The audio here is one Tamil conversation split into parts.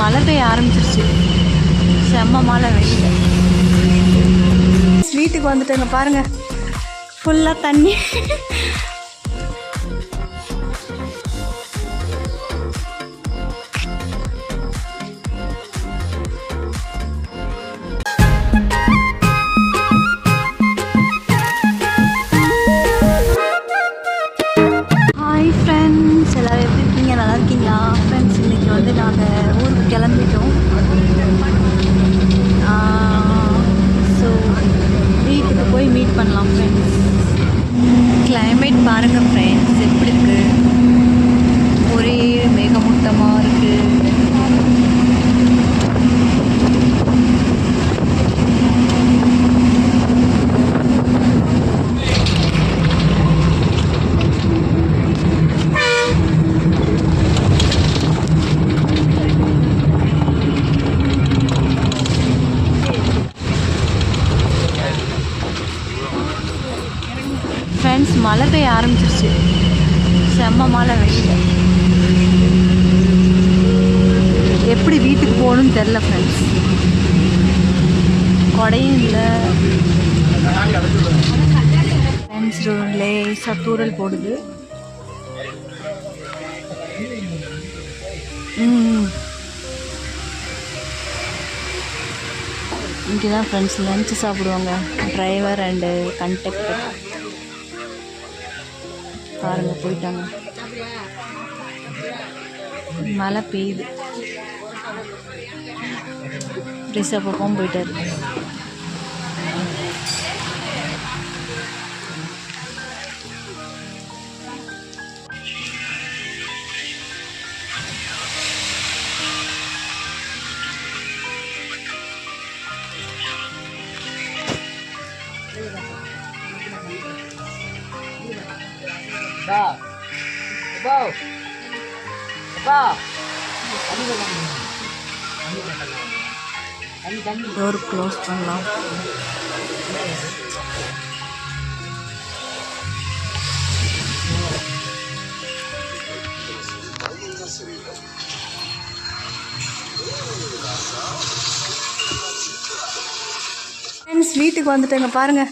மழை பெய்ய ஆரம்பிச்சிருச்சு. செம்ம மழை வெளியில் வீட்டுக்கு வந்துட்டேங்க பாருங்க. ஃபுல்லாக தண்ணி. ஹாய் ஃப்ரெண்ட்ஸ் எல்லோரும் எப்படி இருக்கீங்க? நல்லா இருக்கீங்களா? ஃப்ரெண்ட்ஸ் இன்றைக்கி வந்து நாங்கள் கிளம்பிட்டோம். ஸோ வீட்டுக்கு போய் மீட் பண்ணலாம் ஃப்ரெண்ட்ஸ் கிளைமேட் பாருங்கள் ஃப்ரெண்ட்ஸ் எப்படி இருக்குது ஒரே மேகமூட்டமாக இருக்குது ஃப்ரெண்ட்ஸ் மழை பெய்ய ஆரம்பிச்சிருச்சு பயங்கரமான வெயில் எப்படி வீட்டுக்கு போகணும்னு தெரில ஃப்ரெண்ட்ஸ் கொடையும் இல்லை. ஃப்ரெண்ட்ஸ் லேசாக தூரல் போடுது. இங்கே தான் ஃப்ரெண்ட்ஸ் லஞ்சு சாப்பிடுவாங்க. டிரைவர் அண்டு கண்டக்டர் பாருங்க போயிட்டாங்க. மழை பெய்யுது. ரிஷப் பக்கம் போயிட்டாரு. டோர் க்ளோஸ் பண்ணலாம். ஃப்ரெண்ட்ஸ் வீட்டுக்கு வந்துட்டேங்க பாருங்க.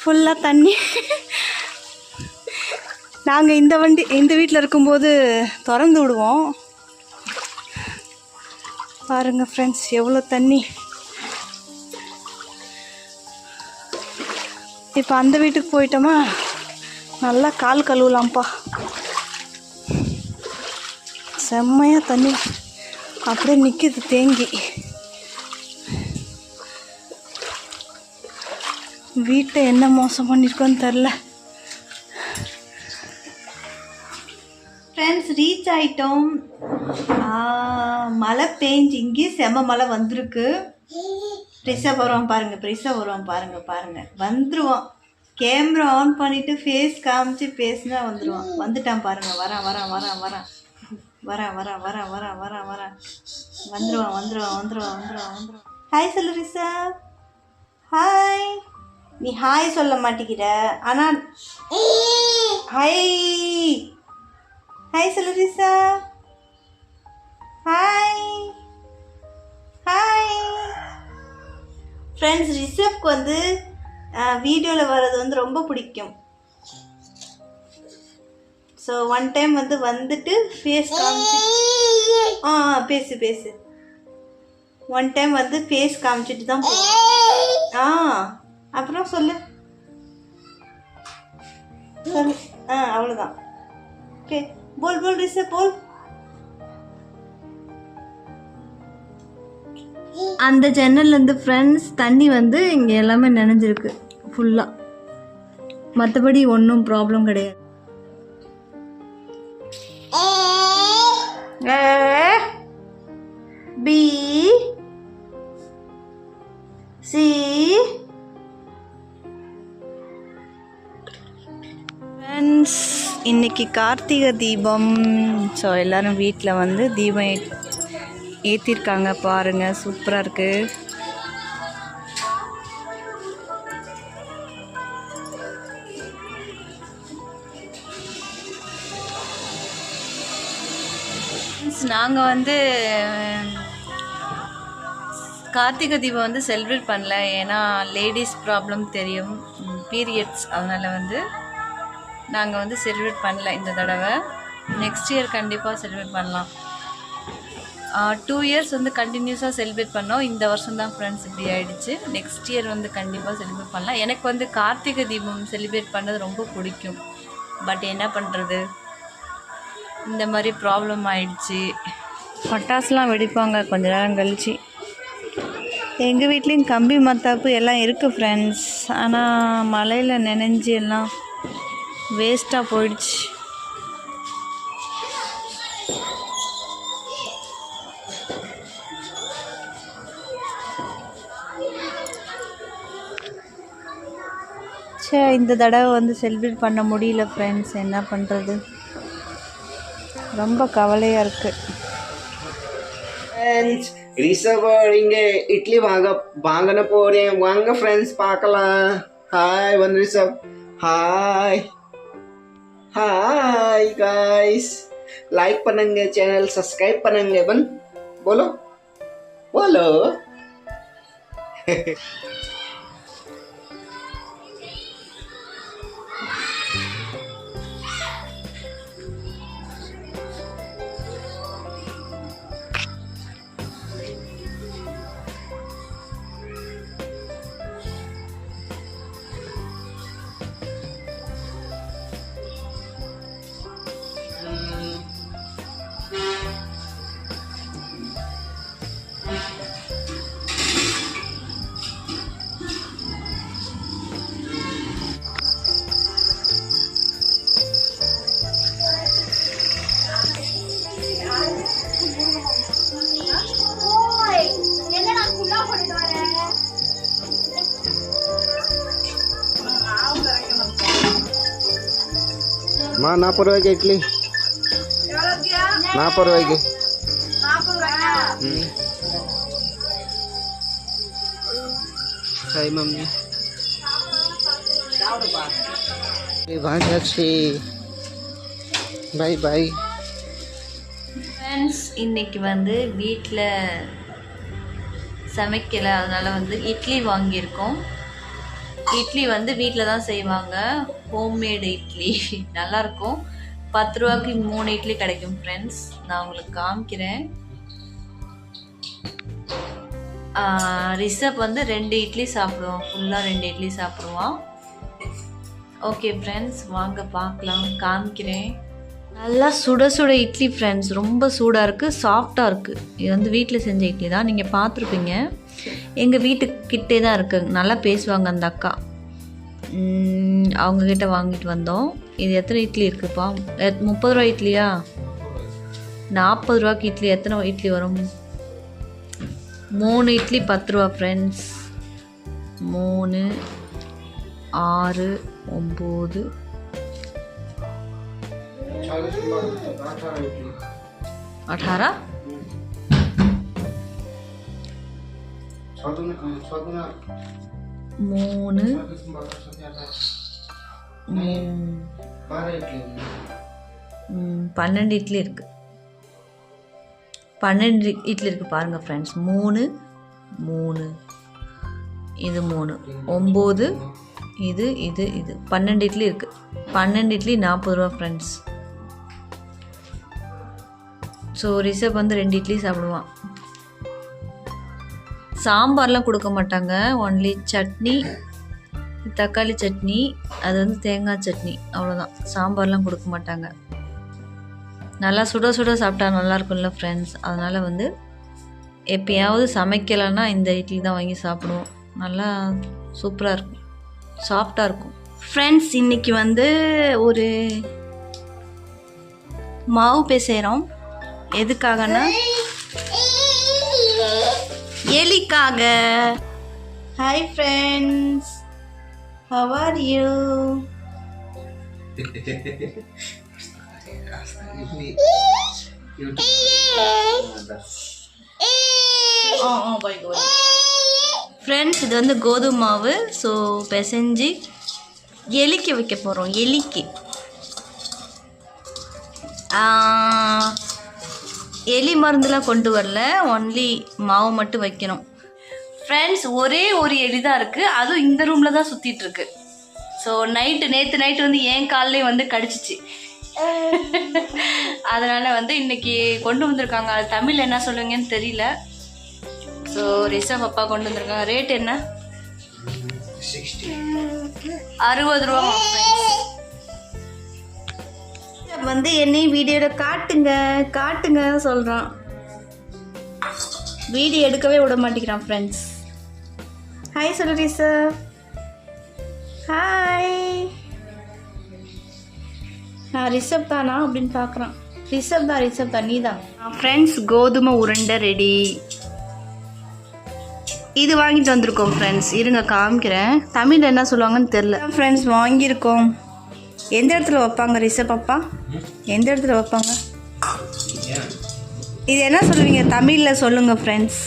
ஃபுல்லாக தண்ணி. நாங்கள் இந்த வண்டி இந்த வீட்டில் இருக்கும்போது திறந்து விடுவோம். பாருங்கள் ஃப்ரெண்ட்ஸ் எவ்வளோ தண்ணி. இப்போ அந்த வீட்டுக்கு போயிட்டோமா? நல்லா கால் கழுவலாம்ப்பா. செம்மையாக தண்ணி. அப்படியே நிற்கிது தேங்கி. வீட்டை என்ன மோசம் பண்ணியிருக்கோன்னு தெரில ஃப்ரெண்ட்ஸ் ரீச் ஆயிட்டோம். மழை பேஞ்சு இங்கேயும் செம மழை வந்திருக்கு. ப்ரெஸ்ஸாக வருவான் பாருங்கள் ப்ரெஸ்ஸாக வருவான் பாருங்கள் பாருங்கள் வந்துடுவோம் கேமரா ஆன் பண்ணிவிட்டு ஃபேஸ் காமிச்சு பேசினா வந்துடுவான் வந்துட்டான் பாருங்கள் வரான் வரான் வரான் வரான். வரான் வரான் வரான் வரான் வரான் வரான். வந்துடுவான் வந்துடுவான் வந்துடுவான் வந்துருவான் வந்துடுவான் ஹாய் சொல்லு ரிஷா ஹாய் நீ ஹாய் சொல்ல மாட்டேங்கிற ஆனால் ஹாய் ஹாய் சொல்லு ஹாய் ஹாய் ஃப்ரெண்ட்ஸ் ரிஷப்க்கு வந்து வீடியோவில் வர்றது வந்து ரொம்ப பிடிக்கும். ஸோ ஒன் டைம் வந்து வந்துட்டு ஃபேஸ் காமிச்சு ஆ ஆ, பேசு பேசு. ஒன் டைம் வந்து ஃபேஸ் காமிச்சிட்டு தான் போகும் ஆ அப்புறம் சொல்லு. சொல்லு. ஆ அவ்வளோதான் ஓகே போல் போல் ரிஷப் போல் அந்த ஜன்னல்லேருந்து ஃப்ரெண்ட்ஸ் தண்ணி வந்து இங்கே எல்லாமே நனைஞ்சிருக்கு ஃபுல்லாக மற்றபடி ஒன்றும் ப்ராப்ளம் கிடையாது. B C. ஃப்ரெண்ட்ஸ் இன்னைக்கு கார்த்திகை தீபம். ஸோ எல்லோரும் வீட்டில் வந்து தீபம் ஏற்றிருக்காங்க பாருங்கள் சூப்பராக இருக்குது நாங்கள் வந்து கார்த்திகை தீபம் வந்து செலிப்ரேட் பண்ணல. ஏன்னா லேடிஸ் ப்ராப்ளம் தெரியும் பீரியட்ஸ் அதனால் வந்து நாங்கள் வந்து செலிப்ரேட் பண்ணல இந்த தடவை. நெக்ஸ்ட் இயர் கண்டிப்பாக செலிப்ரேட் பண்ணலாம். டூ இயர்ஸ் வந்து கண்டினியூஸாக செலிப்ரேட் பண்ணோம். இந்த வருஷம் தான் ஃப்ரெண்ட்ஸ் இப்படி ஆகிடுச்சு நெக்ஸ்ட் இயர் வந்து கண்டிப்பாக செலிப்ரேட் பண்ணலாம். எனக்கு வந்து கார்த்திகை தீபம் செலிப்ரேட் பண்ணது ரொம்ப பிடிக்கும். பட் என்ன பண்ணுறது இந்த மாதிரி ப்ராப்ளம் ஆயிடுச்சு. பட்டாசுலாம் வெடிப்பாங்க. கொஞ்ச நேரம் கழிச்சு. எங்கள் வீட்லேயும் கம்பி மத்தாப்பு எல்லாம் இருக்குது ஃப்ரெண்ட்ஸ் ஆனால் மழையில் நினைஞ்சு எல்லாம் வேஸ்ட்டாக போயிடுச்சு. சே இந்த தடவை வந்து செலிப்ரேட் பண்ண முடியல ஃப்ரெண்ட்ஸ் என்ன பண்ணுறது ரொம்ப கவலையாக இருக்குது ஃப்ரெண்ட்ஸ் ரிசர்வ் இங்கே இட்லி வாங்க வாங்கின போகிறேன் வாங்க ஃப்ரெண்ட்ஸ் பார்க்கலாம். ஹாய் வந்து reserve hi hi guys like பண்ணுங்க சேனல் சப்ஸ்கிரைப் பண்ணுங்க பன் போலோ போலோ மா நாற்பது ரூபாய்க்கு இட்லி. நாற்பது ரூபாய்க்கு. ம். சரி மம்மி. வாங்காச்சு பை பை. ஃப்ரெண்ட்ஸ் இன்னைக்கு வந்து வீட்டில் சமைக்கலை. அதனால் வந்து இட்லி வாங்கியிருக்கோம். இட்லி வந்து வீட்டில் தான் செய்வாங்க. ஹோம்மேடு இட்லி. நல்லாயிருக்கும் பத்து ரூபாய்க்கு மூணு இட்லி கிடைக்கும் ஃப்ரெண்ட்ஸ் நான் உங்களுக்கு காமிக்கிறேன். ரிஷப் வந்து ரெண்டு இட்லி சாப்பிடுவான். ஃபுல்லாக ரெண்டு இட்லி சாப்பிடுவான். ஓகே ஃப்ரெண்ட்ஸ் வாங்க பார்க்கலாம். காமிக்கிறேன். நல்லா சுட சுட இட்லி ஃப்ரெண்ட்ஸ் ரொம்ப சூடாக இருக்குது சாஃப்டாக இருக்குது இது வந்து வீட்டில் செஞ்ச இட்லி தான். நீங்கள் பார்த்துருப்பீங்க. எங்கள் வீட்டுக்கிட்டே தான் இருக்குது நல்லா பேசுவாங்க அந்த அக்கா உம், அவங்கக்கிட்ட வாங்கிட்டு வந்தோம் இது எத்தனை இட்லி இருக்குப்பா எத்- முப்பது ரூபா இட்லியா நாற்பது ரூபாய்க்கு இட்லி எத்தனை இட்லி வரும் மூணு இட்லி பத்து ரூபா ஃப்ரெண்ட்ஸ் மூணு ஆறு ஒம்பது अठारह மூணு ம், பன்னெண்டு இட்லி இருக்கு. பன்னெண்டு இட்லி இருக்கு பாருங்க ஃப்ரெண்ட்ஸ் மூணு மூணு இது மூணு ஒம்பது இது இது இது. பன்னெண்டு இட்லி இருக்கு. பன்னெண்டு இட்லி நாற்பது ரூபா ஃப்ரெண்ட்ஸ் ஸோ ரிஷப் வந்து ரெண்டு இட்லி சாப்பிடுவான். சாம்பார்லாம் கொடுக்க மாட்டாங்க. ஒன்லி சட்னி தக்காளி சட்னி அது வந்து தேங்காய் சட்னி அவ்வளோதான் சாம்பார்லாம் கொடுக்க மாட்டாங்க. நல்லா சுட சுட சாப்பிட்டா நல்லா இருக்கும்ல ஃப்ரெண்ட்ஸ் அதனால் வந்து எப்பயாவது சமைக்கலைன்னா இந்த இட்லி தான் வாங்கி சாப்பிடுவோம். நல்லா சூப்பராக இருக்கும். சாஃப்டாக இருக்கும். ஃப்ரெண்ட்ஸ் இன்னைக்கு வந்து ஒரு மாவு பேசுகிறோம் எதுக்காகனா எலிக்காக hi friends how are you friends இது வந்து கோதுமை மாவு. ஸோ பிசைஞ்சு எலிக்க வைக்க போகிறோம் எலிக்கு. ஆ, எலி மருந்துலாம் கொண்டு வரல. ஒன்லி மாவு மட்டும் வைக்கணும். ஃப்ரெண்ட்ஸ் ஒரே ஒரு எலி தான் இருக்குது அதுவும் இந்த ரூமில் தான் சுற்றிட்டு இருக்கு. ஸோ நைட்டு நேற்று நைட்டு வந்து என் கால்லேயே வந்து கடிச்சிச்சு. அதனால் வந்து இன்னைக்கு கொண்டு வந்திருக்காங்க. அது தமிழ் என்ன சொல்லுவீங்கன்னு தெரியல. ஸோ ரிஷப் அப்பா கொண்டு வந்திருக்காங்க. ரேட் என்ன? அறுபது ரூபா வந்து என்னையும் வீடியோவில் காட்டுங்க காட்டுங்க சொல்கிறான் வீடியோ எடுக்கவே விட மாட்டேங்கிறான் ஃப்ரெண்ட்ஸ் ஹாய் சொல்லு சார் ஹாய் நான் ரிஷப் தானா அப்படின்னு பார்க்குறான் ரிஷப் தான் ரிஷப் தான் நீ தான். ஃப்ரெண்ட்ஸ் கோதுமை உருண்டை ரெடி இது வாங்கிட்டு வந்திருக்கோம் ஃப்ரெண்ட்ஸ் இருங்க காமிக்கிறேன். தமிழில் என்ன சொல்லுவாங்கன்னு தெரில ஃப்ரெண்ட்ஸ் வாங்கியிருக்கோம். எந்த இடத்துல வைப்பாங்க ரிஷப் அப்பா? எந்த இடத்துல வைப்பாங்க? இது என்ன சொல்லுவீங்க? தமிழில் சொல்லுங்கள் ஃப்ரெண்ட்ஸ்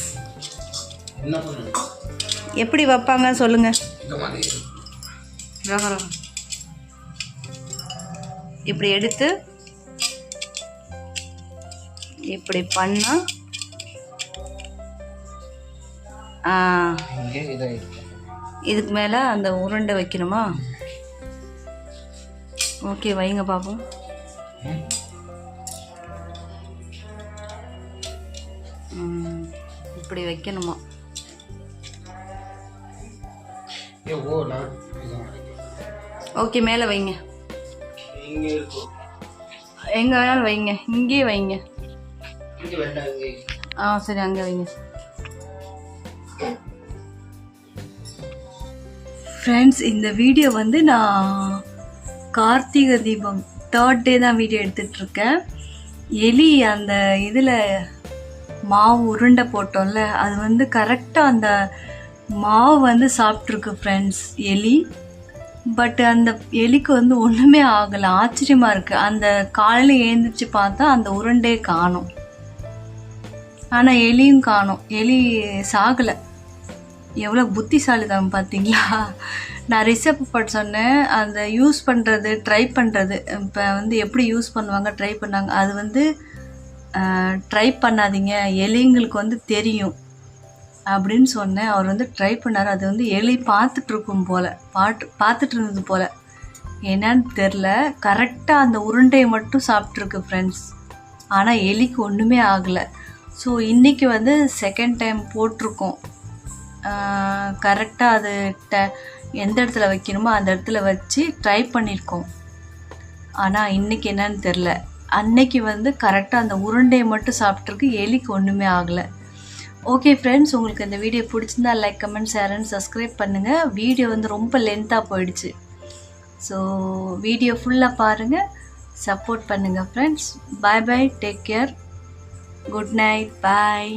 எப்படி வைப்பாங்க சொல்லுங்கள் இப்படி எடுத்து இப்படி பண்ணா ஆ இங்கே இதை இருக்கு இதுக்கு மேலே அந்த உருண்டை வைக்கணுமா? ஓகே வைங்க ம், இப்படி வைக்கணுமா? ஓகே மேலே வைங்க. எங்கே வேணாலும் வைங்க. இங்கேயே வைங்க. ஆ சரி அங்கே வைங்க. ஃப்ரெண்ட்ஸ் இந்த வீடியோ வந்து நான் கார்த்திகை தீபம் தேர்ட் டே தான் வீடியோ எடுத்துட்ருக்கேன் எலி அந்த இதில் மாவு உருண்டை போட்டோம்ல அது வந்து கரெக்டாக அந்த மாவு வந்து சாப்பிட்ருக்கு ஃப்ரெண்ட்ஸ் எலி. பட் அந்த எலிக்கு வந்து ஒன்றுமே ஆகலை ஆச்சரியமாக இருக்குது அந்த காலையில் ஏந்திரிச்சு பார்த்தா அந்த உருண்டே காணும். ஆனால் எலியும் காணும். எலி சாகலை. எவ்வளோ புத்திசாலிதான் பார்த்தீங்களா? நான் ரிசப் பட் சொன்னேன். அந்த யூஸ் பண்ணுறது ட்ரை பண்ணுறது இப்போ வந்து எப்படி யூஸ் பண்ணுவாங்க ட்ரை பண்ணாங்க. அது வந்து ட்ரை பண்ணாதீங்க. எலிங்களுக்கு வந்து தெரியும். அப்படின்னு சொன்னேன். அவர் வந்து ட்ரை பண்ணார். அது வந்து எலி பார்த்துட்ருக்கும் போல். பாட்டு பார்த்துட்டு இருந்தது போல். என்னன்னு தெரில கரெக்டாக அந்த உருண்டையை மட்டும் சாப்பிட்ருக்கு ஃப்ரெண்ட்ஸ் ஆனால் எலிக்கு ஒன்றுமே ஆகலை. ஸோ இன்றைக்கி வந்து செகண்ட் டைம் போட்டிருக்கோம். கரெக்டாக அது ட எந்த இடத்துல வைக்கணுமோ அந்த இடத்துல வச்சு ட்ரை பண்ணியிருக்கோம் ஆனால் இன்றைக்கி என்னன்னு தெரில அன்னைக்கு வந்து கரெக்டாக அந்த உருண்டையை மட்டும் சாப்பிட்ருக்கு எலிக்கு ஒன்றுமே ஆகலை. ஓகே ஃப்ரெண்ட்ஸ் உங்களுக்கு இந்த வீடியோ பிடிச்சிருந்தா like comment share and subscribe பண்ணுங்கள் வீடியோ வந்து ரொம்ப லென்த்தாக போயிடுச்சு. ஸோ வீடியோ ஃபுல்லாக பாருங்கள் சப்போர்ட் பண்ணுங்கள் friends bye bye take care good night bye